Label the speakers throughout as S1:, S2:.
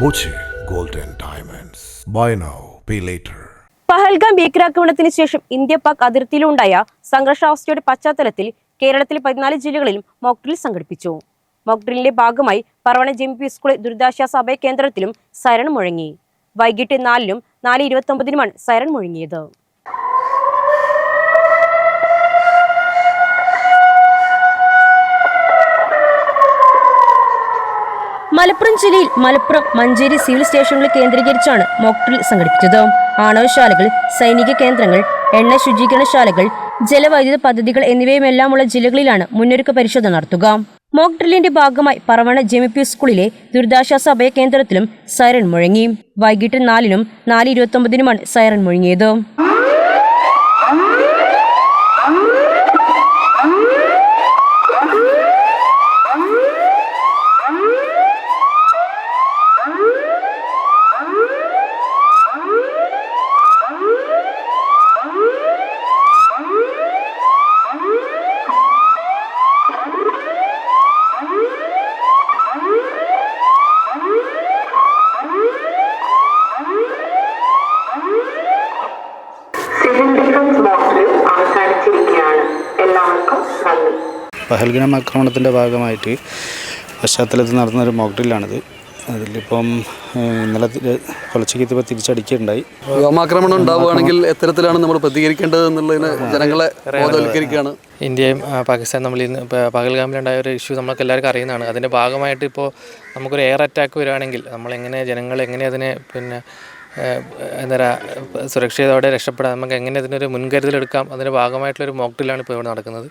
S1: Boche golden diamonds buy now pay later
S2: Pahalgam ഭീകരാക്രമണത്തിന് ശേഷം India Pak അതിർത്തിയിലുണ്ടായ സംഘർഷാവസ്ഥയുടെ പശ്ചാത്തലത്തിൽ കേരളത്തിലെ പതിനാല് ജില്ലകളിലും മോക്ഡ്രിൽ സംഘടിപ്പിച്ചു. മോക്ഡ്രിലിന്റെ ഭാഗമായി പറവണ ജെ പി സ്കൂളിൽ ദുരിതാശ്വാസ അഭയ കേന്ദ്രത്തിലും സൈറൺ മുഴങ്ങി. വൈകിട്ട് നാലിനും നാല് ഇരുപത്തൊമ്പതിനുമാണ് സൈറൺ മുഴങ്ങിയത്. മലപ്പുറം ജില്ലയിൽ മലപ്പുറം മഞ്ചേരി സിവിൽ സ്റ്റേഷനുകൾ കേന്ദ്രീകരിച്ചാണ് മോക്ഡ്രിൽ സംഘടിപ്പിച്ചത്. ആണവശാലകൾ സൈനിക കേന്ദ്രങ്ങൾ എണ്ണ ശുചീകരണശാലകൾ ജലവൈദ്യുത പദ്ധതികൾ എന്നിവയുമെല്ലാമുള്ള ജില്ലകളിലാണ് മുന്നൊരുക്ക പരിശോധന നടത്തുക. മോക്ക് ഡ്രില്ലിന്റെ ഭാഗമായി പറവണ ജെമിപി സ്കൂളിലെ ദുരിതാശ്വാസ അഭയ കേന്ദ്രത്തിലും സൈറൺ മുഴങ്ങി. വൈകിട്ട് നാലിനും നാല് ഇരുപത്തി ഒമ്പതിനുമാണ് സൈറൺ മുഴങ്ങിയത്
S3: സിവിൽ ഡിഫൻസ് മോഡൽ അവസാനിച്ചിരിക്കുകയാണ് എല്ലാവർക്കും നന്ദി
S4: പഹൽഗാം ആക്രമണത്തിന്റെ ഭാഗമായിട്ട് പശ്ചാത്തലത്തിൽ നടന്നൊരു മോക്ഡ്രില്ലാണിത് അതിലിപ്പം ഇന്നലെ കൊലച്ചയ്ക്ക് ഇപ്പോൾ തിരിച്ചടിക്കുകയുണ്ടായി.
S5: വ്യോമാക്രമണം ഉണ്ടാവുകയാണെങ്കിൽ എത്തരത്തിലാണ് നമ്മൾ പ്രതികരിക്കേണ്ടത് എന്നുള്ളതിന് ജനങ്ങളെ ബോധവൽക്കരിക്കുകയാണ്.
S6: ഇന്ത്യയും പാകിസ്ഥാൻ പാകിസ്ഥാനും തമ്മിൽ ഇന്ന് പകൽഗാമിലുണ്ടായ ഒരു ഇഷ്യൂ നമ്മൾക്ക് എല്ലാവർക്കും അറിയുന്നതാണ്. അതിന്റെ ഭാഗമായിട്ട് ഇപ്പോൾ നമുക്കൊരു എയർ അറ്റാക്ക് വരികയാണെങ്കിൽ നമ്മളെങ്ങനെ ജനങ്ങൾ എങ്ങനെ അതിനെ പിന്നെ എന്താ പറയുക സുരക്ഷിതയോടെ രക്ഷപ്പെടാം നമുക്ക് എങ്ങനെ അതിനൊരു മുൻകരുതലെടുക്കാം? അതിന്റെ ഭാഗമായിട്ടുള്ളൊരു മോക്ടിലാണ് ഇപ്പോൾ ഇവിടെ നടക്കുന്നത്.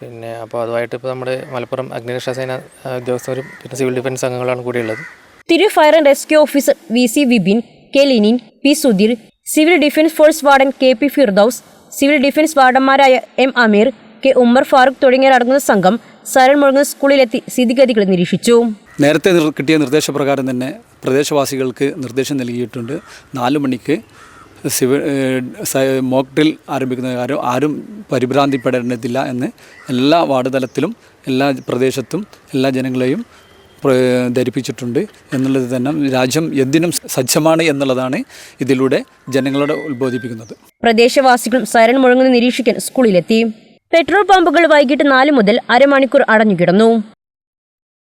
S6: പിന്നെ അപ്പോൾ അതുമായിട്ട് ഇപ്പോൾ നമ്മുടെ മലപ്പുറം അഗ്നിരക്ഷാ സേന ഉദ്യോഗസ്ഥരും പിന്നെ സിവിൽ ഡിഫൻസ് അംഗങ്ങളാണ് കൂടിയുള്ളത്.
S2: തിരു fire and rescue officer V C Vipin K Linin P Sudheer civil defence force warden K P Firdaus civil defence വാർഡന്മാരായ M Ameer K Ummer Farooq തുടങ്ങിയവരടങ്ങുന്ന സംഘം സരൺ മുഴങ്ങുന്ന സ്കൂളിലെത്തി സ്ഥിതിഗതികൾ നിരീക്ഷിച്ചു.
S5: നേരത്തെ കിട്ടിയ നിർദ്ദേശപ്രകാരം തന്നെ പ്രദേശവാസികൾക്ക് നിർദ്ദേശം നൽകിയിട്ടുണ്ട്. നാല് മണിക്ക് സിവിൽ മോക്ക് ആരംഭിക്കുന്ന കാര്യം ആരും പരിഭ്രാന്തിപ്പെടേണ്ടതില്ല എന്ന് എല്ലാ വാർഡ് തലത്തിലും എല്ലാ പ്രദേശത്തും എല്ലാ ജനങ്ങളെയും ധരിപ്പിച്ചിട്ടുണ്ട് എന്നുള്ളത് തന്നെ രാജ്യം എന്തിനും സജ്ജമാണ് എന്നുള്ളതാണ് ഇതിലൂടെ ജനങ്ങളോട് ഉത്ബോധിപ്പിക്കുന്നത്.
S2: പ്രദേശവാസികളും സൈറൺ മുഴങ്ങുന്ന നിരീക്ഷിക്കാൻ സ്കൂളിലെത്തി. പെട്രോൾ പമ്പുകൾ വൈകിട്ട് നാല് മുതൽ അരമണിക്കൂർ അടഞ്ഞുകിടന്നു.